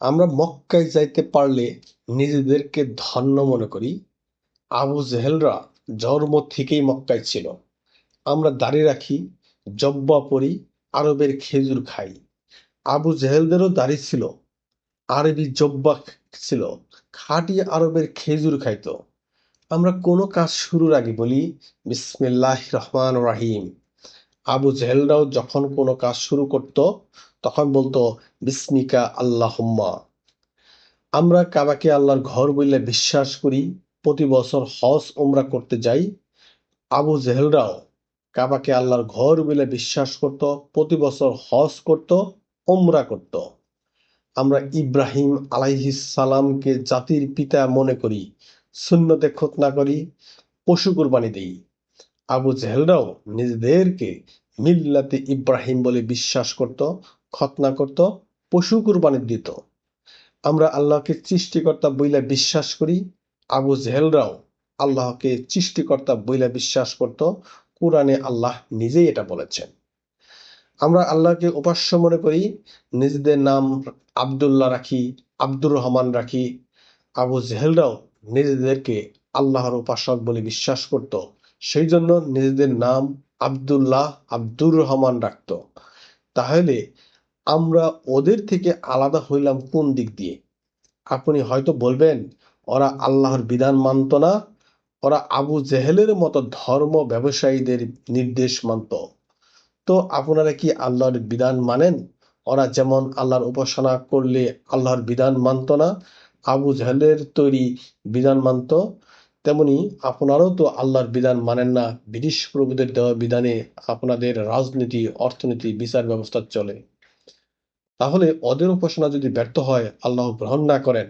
আমরা মক্কায় যাইতে পারলে নিজেদেরকে ধন্য মনে করি। আবু জেহেলরা জন্ম থেকেই মক্কায় ছিল। আমরা দাড়ি রাখি, জব্বা পরি, আরবের খেজুর খাই। আবু জেহেলদেরও দাড়ি ছিল, আরবি জব্বা ছিল, খাঁটি আরবের খেজুর খাইতো। আমরা কোনো কাজ শুরুর আগে বলি বিসমিল্লাহ রহমান রাহিম। আবু জেহেলরাও যখন কোনো কাজ শুরু করত তখন বলতো, বিসমিকা আল্লাহুম্মা। আমরা কাবাকে আল্লাহর ঘর বলে বিশ্বাস করি, প্রতি বছর হজ ওমরা করতে যাই। আবু জেহেলরাও কাবাকে আল্লাহর ঘর বলে বিশ্বাস করত, প্রতি বছর হজ করত ওমরা করত। আমরা ইব্রাহিম সালামকে জাতির পিতা মনে করি, সুন্নতে খতনা করি, পশু কুরবানি দেই। আবু জেহেলরাও নিজেদেরকে মিল্লাতে ইব্রাহিম বলে বিশ্বাস করত খতনা করত, পশু কুরবানি দিত। আমরা আল্লাহকে সৃষ্টিকর্তা বইলা বিশ্বাস করি, আবু জেহেলরাও আল্লাহকে সৃষ্টিকর্তা বইলা বিশ্বাস করত, কোরআনে আল্লাহ নিজেই এটা বলেছেন। আমরা আল্লাহকে উপাস্য মনে করি, নিজেদের নাম আবদুল্লাহ রাখি, আব্দুর রহমান রাখি। আবু জেহেলরাও নিজেদেরকে আল্লাহর উপাসক বলে বিশ্বাস করত সেই জন্য নিজেদের নাম আবদুল্লাহ আব্দুর রহমান রাখত। তাহলে আমরা ওদের থেকে আলাদা হইলাম কোন দিক দিয়ে? আপনি হয়তো বলবেন, ওরা আল্লাহর বিধান মানত না, ওরা আবু জেহেলের মতো ধর্ম ব্যবসায়ীদের নির্দেশ মানত। তো আপনারা কি আল্লাহর বিধান মানেন? ওরা যেমন আল্লাহর উপাসনা করলে আল্লাহর বিধান মানত না, আবু জেহেলের তৈরি বিধান মানত, তেমনি আপনারাও তো আল্লাহর বিধান মানেন না। ব্রিটিশ প্রভুদের দেওয়া বিধানে আপনাদের রাজনীতি, অর্থনীতি, বিচার ব্যবস্থা চলে। তাহলে ওদের উপাসনা যদি ব্যর্থ হয়, আল্লাহ গ্রহণ না করেন,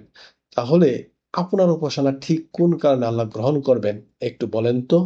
তাহলে আপনার উপাসনা ঠিক কোন কারণে আল্লাহ গ্রহণ করবেন? একটু বলেন তো।